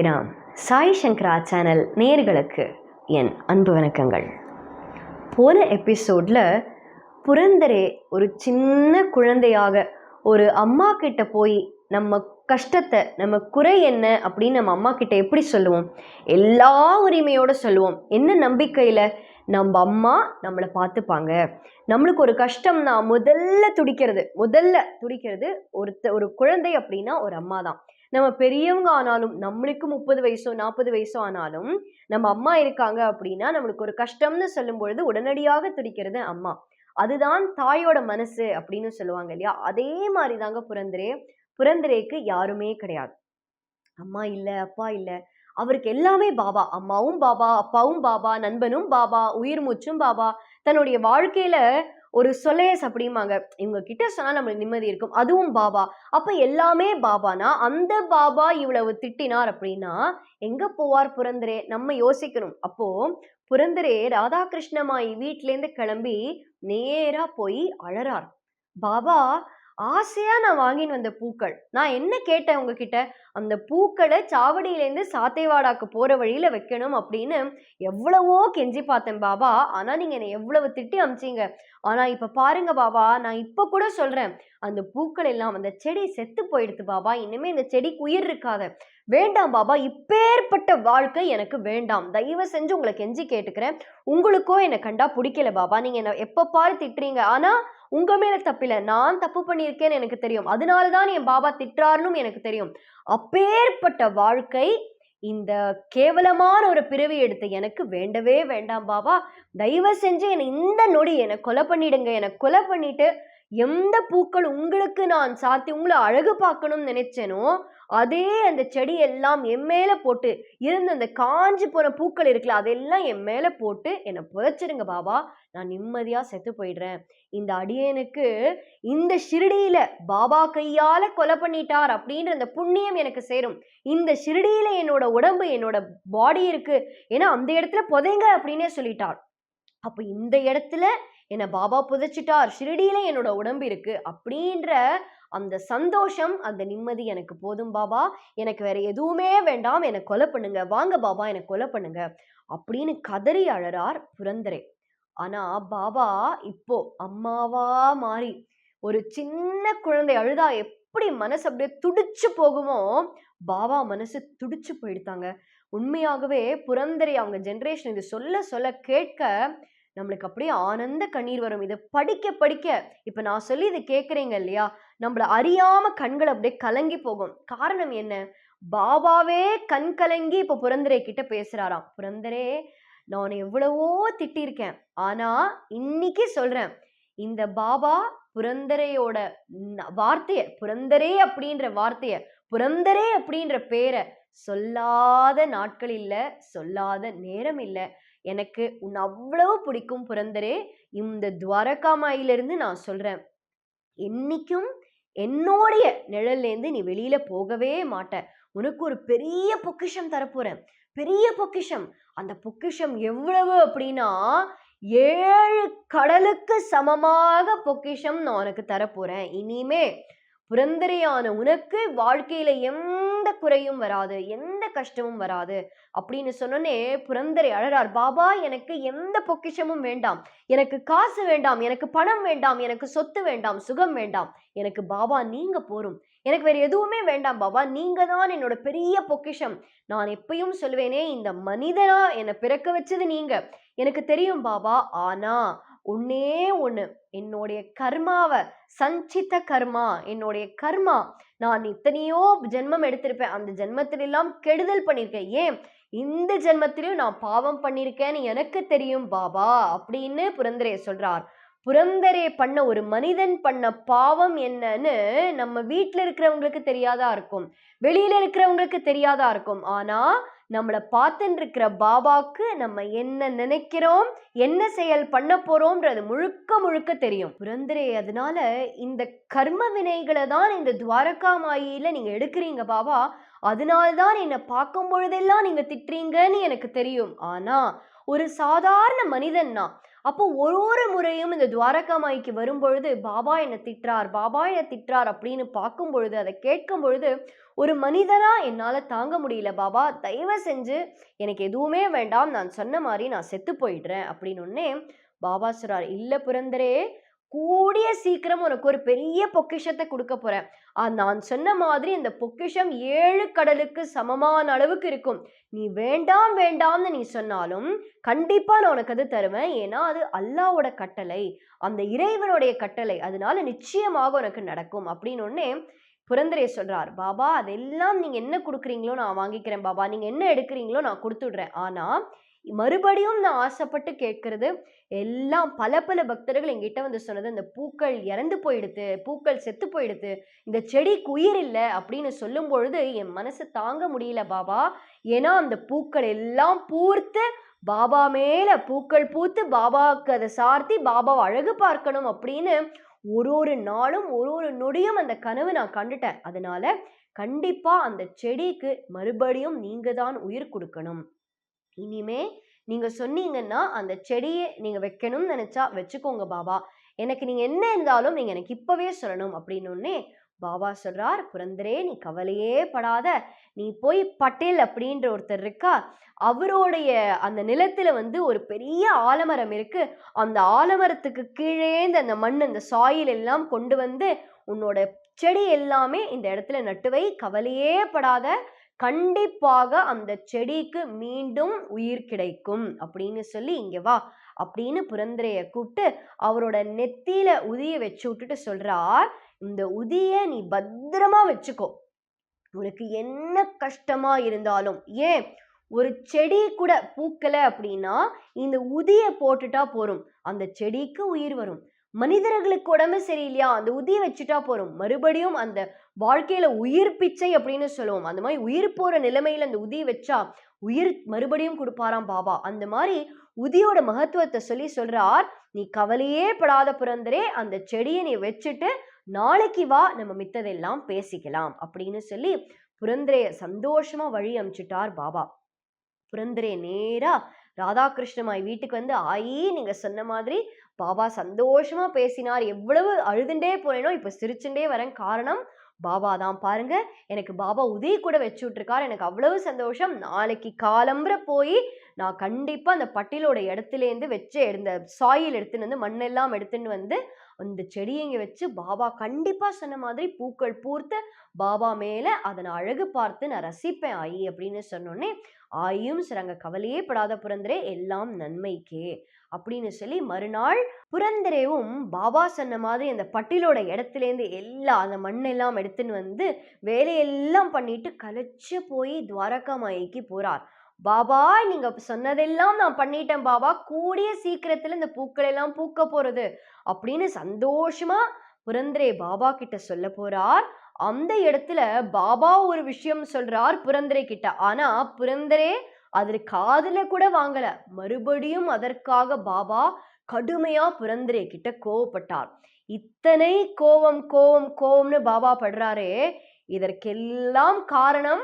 சாய்ராம் சாய் சங்கரா channel நேர்களுக்கு என் அன்பு வணக்கங்கள். போன எபிசோடில் புரந்தரே ஒரு சின்ன குழந்தையாக ஒரு அம்மா கிட்ட போய் நம்ம கஷ்டத்தை நம்ம குறை என்ன அப்படின்னு நம்ம அம்மா கிட்ட எப்படி சொல்லுவோம்? எல்லா உரிமையோடு சொல்லுவோம். என்ன நம்பிக்கையில்? நம்ம அம்மா நம்மளை பார்த்துப்பாங்க. நம்மளுக்கு ஒரு கஷ்டம்னா முதல்ல துடிக்கிறது முதல்ல துடிக்கிறது ஒருத்த ஒரு குழந்தை அப்படின்னா ஒரு அம்மா தான் நம்ம பெரியவங்க ஆனாலும் நம்மளுக்கு முப்பது வயசோ நாற்பது வயசோ ஆனாலும் நம்ம அம்மா இருக்காங்க அப்படின்னா நம்மளுக்கு ஒரு கஷ்டம்னு சொல்லும் பொழுது உடனடியாக துடிக்கிறது அம்மா. அதுதான் தாயோட மனசு அப்படின்னு சொல்லுவாங்க இல்லையா? அதே மாதிரி தாங்க புரந்தரே புரந்தரேக்கு யாருமே கிடையாது. அம்மா இல்லை அப்பா இல்லை. அவருக்கு எல்லாமே பாபா. அம்மாவும் பாபா அப்பாவும் பாபா நண்பனும் பாபா உயிர் மூச்சும் பாபா. தன்னுடைய வாழ்க்கையில ஒரு சொலேஸ் அப்படிம்பாங்க. இவங்க கிட்ட சொன்னா நம்மளுக்கு நிம்மதி இருக்கும். அதுவும் பாபா. அப்ப எல்லாமே பாபானா? அந்த பாபா இவ்வளவு திட்டினார் அப்படின்னா எங்க போவார் புரந்தரே? நம்ம யோசிக்கணும். அப்போ புரந்தரே ராதாகிருஷ்ணமாயி வீட்டிலேருந்து கிளம்பி நேரா போய் அழறார். பாபா ஆசையா நான் வாங்கின்னு வந்த பூக்கள். நான் என்ன கேட்டேன் உங்ககிட்ட? அந்த பூக்களை சாவடியிலேருந்து சாத்தைவாடாக்கு போற வழியில வைக்கணும் அப்படின்னு எவ்வளவோ கெஞ்சி பார்த்தேன் பாபா. ஆனா நீங்க என்னை எவ்வளவு திட்டி அமிச்சீங்க. ஆனா இப்ப பாருங்க பாபா நான் இப்ப கூட சொல்றேன். அந்த பூக்கள் எல்லாம் அந்த செடி செத்து போயிடுது பாபா. இனிமே இந்த செடிக்கு உயிர் இருக்காத. வேண்டாம் பாபா இப்பேற்பட்ட வாழ்க்கை எனக்கு வேண்டாம். தயவு செஞ்சு உங்களை கெஞ்சி கேட்டுக்கிறேன். உங்களுக்கோ என்னை கண்டா பிடிக்கல பாபா. நீங்க என்ன எப்ப பாரு திட்டுறீங்க. ஆனா உங்க மேல தப்பில்லை. நான் தப்பு பண்ணியிருக்கேன்னு எனக்கு தெரியும். அதனால தான் என் பாபா திட்டாருன்னு எனக்கு தெரியும். அப்பேற்பட்ட வாழ்க்கை இந்த கேவலமான ஒரு பிறவி எடுத்த எனக்கு வேண்டவே வேண்டாம் பாபா. தயவு செஞ்சு என்னை இந்த நொடி என்னை கொலை பண்ணிடுங்க. என்னை கொலை பண்ணிட்டு எந்த பூக்கள் உங்களுக்கு நான் சாத்தி உங்களை அழகு பார்க்கணும்னு நினைச்சேனோ அதே அந்த செடி எல்லாம் என் மேல போட்டு இருந்த அந்த காஞ்சு போன பூக்கள் இருக்குல்ல அதெல்லாம் என் மேல போட்டு என்னை புதைச்சிருங்க பாபா. நான் நிம்மதியா செத்து போயிடுறேன். இந்த அடியனுக்கு இந்த ஷிரடியில பாபா கையால கொலை பண்ணிட்டார் அப்படின்ற அந்த புண்ணியம் எனக்கு சேரும். இந்த ஷிரடியில என்னோட உடம்பு என்னோட பாடி இருக்கு. ஏன்னா அந்த இடத்துல புதைங்க அப்படின்னே சொல்லிட்டார். அப்போ இந்த இடத்துல என்னை பாபா புதைச்சிட்டார் ஷிரடியில என்னோட உடம்பு இருக்கு அப்படின்ற அந்த சந்தோஷம் அந்த நிம்மதி எனக்கு போதும் பாபா. எனக்கு வேற எதுவுமே வேண்டாம் என்னை கொலை பண்ணுங்க. வாங்க பாபா என்னை கொலை பண்ணுங்க அப்படின்னு கதறி அழறார் புரந்தரே. ஆனா பாபா இப்போ அம்மாவா மாறி ஒரு சின்ன குழந்தை அழுதா எப்படி மனசு அப்படியே துடிச்சு போகுமோ பாபா மனசு துடிச்சு போயிடுத்தாங்க. உண்மையாகவே புரந்தரை அவங்க ஜென்ரேஷன் இது சொல்ல சொல்ல கேட்க நம்மளுக்கு அப்படியே ஆனந்த கண்ணீர் வரும். இதை படிக்க படிக்க இப்போ நான் சொல்லி இதை கேட்குறீங்க இல்லையா? நம்மளை அறியாமல் கண்கள் அப்படியே கலங்கி போகும். காரணம் என்ன? பாபாவே கண் கலங்கி இப்போ புரந்தரே கிட்ட பேசுகிறாராம் புரந்தரே நான் எவ்வளவோ திட்டிருக்கேன். ஆனால் இன்னைக்கு சொல்கிறேன் இந்த பாபா புரந்தரையோட வார்த்தையை புரந்தரே அப்படின்ற வார்த்தையை புரந்தரே அப்படின்ற பேரை சொல்லாத நாட்கள் இல்லை சொல்லாத நேரம் இல்லை. எனக்கு உன் அவ்வளவு பிடிக்கும் புரந்தரே இந்த துவாரகாமாயிலிருந்து நான் சொல்றேன். என்னைக்கும் என்னோடைய நிழல்லேருந்து நீ வெளியில போகவே மாட்ட. உனக்கு ஒரு பெரிய பொக்கிஷம் தரப்போறேன். பெரிய பொக்கிஷம். அந்த பொக்கிஷம் எவ்வளவு அப்படின்னா ஏழு கடலுக்கு சமமாக பொக்கிஷம் நான் உனக்கு தரப்போறேன். இனிமே புரந்தரையான உனக்கு வாழ்க்கையில எந்த குறையும் வராது எந்த கஷ்டமும் வராது. அப்படின்னு சொன்னோன்னே புரந்தரை அழறார். பாபா எனக்கு எந்த பொக்கிஷமும் வேண்டாம். எனக்கு காசு வேண்டாம். எனக்கு பணம் வேண்டாம். எனக்கு சொத்து வேண்டாம். சுகம் வேண்டாம். எனக்கு பாபா நீங்க போரும். எனக்கு வேற எதுவுமே வேண்டாம் பாபா. நீங்க தான் என்னோட பெரிய பொக்கிஷம். நான் எப்பயும் சொல்லுவேனே இந்த மனிதனா என்னை பிறக்க வச்சது நீங்க. எனக்கு தெரியும் பாபா. ஆனா ஒன்னே ஒன்று என்னுடைய கர்மாவை சஞ்சித்த கர்மா என்னுடைய கர்மா. நான் இத்தனையோ ஜென்மம் எடுத்திருப்பேன். அந்த ஜென்மத்திலெல்லாம் கெடுதல் பண்ணியிருக்கேன் ஏன்? இந்த ஜென்மத்திலையும் நான் பாவம் பண்ணியிருக்கேன்னு எனக்கு தெரியும். பாபா அப்படின்னு புரந்தரே சொல்றார். புரந்தரே பண்ண ஒரு மனிதன் பண்ண பாவம் என்னன்னு நம்ம வீட்டில் இருக்கிறவங்களுக்கு தெரியாதா இருக்கும். வெளியில இருக்கிறவங்களுக்கு தெரியாதா இருக்கும். ஆனா நம்மளை பார்த்துட்டு இருக்கிற பாபாக்கு நம்ம என்ன நினைக்கிறோம் என்ன செயல் பண்ண போறோம்ன்றது முழுக்க முழுக்க தெரியும். புரந்தரே அதனால இந்த கர்ம வினைகளை தான் இந்த துவாரகா மாயில நீங்க எடுக்கிறீங்க பாபா. அதனால்தான் என்னை பார்க்கும் பொழுதெல்லாம் நீங்க திட்டுறீங்கன்னு எனக்கு தெரியும். ஆனா ஒரு சாதாரண மனிதன் தான் அப்போ ஒரு ஒரு முறையும் இந்த துவாரகாமாய்க்கு வரும்பொழுது பாபா என்னை திட்டுறார் பாபா என்னை திட்டுறார் அப்படின்னு பார்க்கும் பொழுது அதை கேட்கும் பொழுது ஒரு மனிதனா என்னால் தாங்க முடியல பாபா தயவு செஞ்சு எனக்கு எதுவுமே வேண்டாம் நான் சொன்ன மாதிரி நான் செத்து போயிடுறேன் அப்படின்னு பாபா சொல்கிறார் இல்லை புரந்தரே கூடிய சீக்கிரம் உனக்கு ஒரு பெரிய பொக்கிஷத்தை கொடுக்க போறேன். நான் சொன்ன மாதிரி இந்த பொக்கிஷம் ஏழு கடலுக்கு சமமான அளவுக்கு இருக்கும். நீ வேண்டாம் வேண்டாம்னு நீ சொன்னாலும் கண்டிப்பா நான் உனக்கு அது தருவேன். ஏன்னா அது அல்லாவோட கட்டளை. அந்த இறைவனுடைய கட்டளை. அதனால நிச்சயமாக உனக்கு நடக்கும். அப்படின்னு உடனே புரந்தரே சொல்றார். பாபா அதெல்லாம் நீங்க என்ன கொடுக்குறீங்களோ நான் வாங்கிக்கிறேன் பாபா. நீங்க என்ன எடுக்கிறீங்களோ நான் கொடுத்துடுறேன். ஆனா மறுபடியும் நான் ஆசைப்பட்டு கேட்கறது எல்லாம் பல பல பக்தர்கள் எங்கிட்ட வந்து சொன்னது இந்த பூக்கள் இறந்து போயிடுது பூக்கள் செத்து போயிடுது இந்த செடிக்கு உயிர் இல்லை அப்படின்னு சொல்லும் பொழுது என் மனசு தாங்க முடியல பாபா ஏன்னா அந்த பூக்கள் எல்லாம் பூர்த்து பாபா மேல பூக்கள் பூத்து பாபாவுக்கு அதை சார்த்தி பாபாவை அழகு பார்க்கணும் அப்படின்னு ஒரு ஒரு நாளும் ஒரு ஒரு நொடியும் அந்த கனவு நான் கண்டுட்டேன். அதனால கண்டிப்பா அந்த செடிக்கு மறுபடியும் நீங்க தான் உயிர் கொடுக்கணும். இனிமே நீங்க சொன்னீங்கன்னா அந்த செடியை நீங்க வைக்கணும்னு நினைச்சா வச்சுக்கோங்க பாபா. எனக்கு நீங்க என்ன இருந்தாலும் நீங்க எனக்கு இப்பவே சொல்லணும் அப்படின்னு பாபா சொல்றார் புரந்தரே நீ கவலையே படாத. நீ போய் பட்டேல் அப்படின்ற ஒருத்தர் இருக்கா அவருடைய அந்த நிலத்துல வந்து ஒரு பெரிய ஆலமரம் இருக்கு. அந்த ஆலமரத்துக்கு கீழே அந்த மண் அந்த சாயில் எல்லாம் கொண்டு வந்து உன்னோட செடி எல்லாமே இந்த இடத்துல நட்டு வை. கவலையே படாத. கண்டிப்பாக அந்த செடிக்கு மீண்டும் உயிர் கிடைக்கும். அப்படின்னு சொல்லி இங்கே வா அப்படின்னு புரந்தரைய கூப்பிட்டு அவரோட நெத்தியில உதிய வச்சு விட்டுட்டு சொல்றார் இந்த உதிய நீ பத்திரமா வச்சுக்கோ. உனக்கு என்ன கஷ்டமா இருந்தாலும் ஏன் ஒரு செடி கூட பூக்கலை அப்படின்னா இந்த உதிய போட்டுட்டா போரும். அந்த செடிக்கு உயிர் வரும். மனிதர்களுக்கு உடம்பு சரியில்லையா? அந்த உதிய வச்சுட்டா போறோம் மறுபடியும் அந்த வாழ்க்கையில உயிர் பிச்சை அப்படின்னு சொல்லுவோம். அந்த மாதிரி உயிர் போற நிலைமையில அந்த உதி வச்சா உயிர் மறுபடியும் கொடுப்பாராம் பாபா. அந்த மாதிரி உதியோட மகத்துவத்தை சொல்லி சொல்றார் நீ கவலையே படாத புரந்தரே அந்த செடியை நீ வச்சுட்டு நாளைக்கு வா நம்ம மித்ததெல்லாம் பேசிக்கலாம் அப்படின்னு சொல்லி புரந்தரைய சந்தோஷமா வழி அனுப்பிச்சிட்டார் பாபா. புரந்தரே நேரா ராதாகிருஷ்ணமாய் வீட்டுக்கு வந்து ஆயி நீங்க சொன்ன மாதிரி பாபா சந்தோஷமா பேசினார். எவ்வளவு அழுதுண்டே போனேனோ இப்ப சிரிச்சுண்டே வரேன். காரணம் பாபா தான் பாருங்க. எனக்கு பாபா உதவி கூட வச்சு விட்ருக்காரு எனக்கு அவ்வளவு சந்தோஷம். நாளைக்கு காலம்புற போய் நான் கண்டிப்பாக அந்த பட்டியலோட இடத்துலேருந்து வச்சு இந்த சாயில் எடுத்துன்னு வந்து மண்ணெல்லாம் எடுத்துன்னு வந்து அந்த செடியை இங்கே வச்சு பாபா கண்டிப்பாக சொன்ன மாதிரி பூக்கள் பூர்த்து பாபா மேலே அதை நான் அழகு பார்த்து நான் ரசிப்பேன் ஆயி அப்படின்னு சொன்னோடனே ஆயும் சிறங்க கவலையே படாத புரந்தரே எல்லாம் நன்மைக்கே. அப்படின்னு சொல்லி மறுநாள் புரந்தரேவும் பாபா சொன்ன மாதிரி அந்த பட்டியலோட இடத்துலேருந்து எல்லா அந்த மண்ணெல்லாம் எடுத்துன்னு வந்து வேலையெல்லாம் பண்ணிட்டு கலைச்சு போய் துவாரகா மாய்க்கு போகிறார் பாபா நீங்க சொன்னதெல்லாம் நான் பண்ணிட்டேன் பாபா கூடிய சீக்கிரத்துல இந்த பூக்கள் எல்லாம் பூக்க போறது அப்படின்னு சந்தோஷமா புரந்தரே பாபா கிட்ட சொல்ல போறார். அந்த இடத்துல பாபா ஒரு விஷயம் சொல்றார் புரந்தரே கிட்ட. ஆனா புரந்தரே அதில் காதுல கூட வாங்கல. மறுபடியும் அதற்காக பாபா கடுமையா புரந்திரே கிட்ட கோவப்பட்டார். இத்தனை கோவம் கோவம் கோவம்னு பாபா படுறாரே இதற்கெல்லாம் காரணம்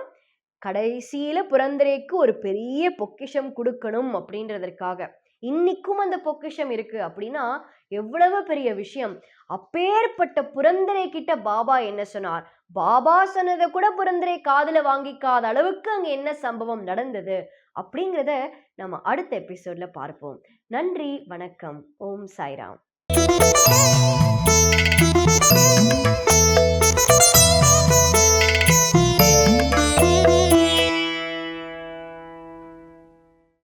கடைசியில புரந்தரேக்கு ஒரு பெரிய பொக்கிஷம் கொடுக்கணும் அப்படின்றதற்காக. இன்னைக்கும் அந்த பொக்கிஷம் இருக்கு அப்படின்னா எவ்வளவு பெரிய விஷயம். அப்பேற்பட்ட புரந்தரை கிட்ட பாபா என்ன சொன்னார்? பாபா சொன்னதை கூட புரந்தரை காதுல வாங்கிக்காத அளவுக்கு அங்க என்ன சம்பவம் நடந்தது அப்படிங்கிறத நம்ம அடுத்த எபிசோட்ல பார்ப்போம். நன்றி வணக்கம். ஓம் சாய்ராம்.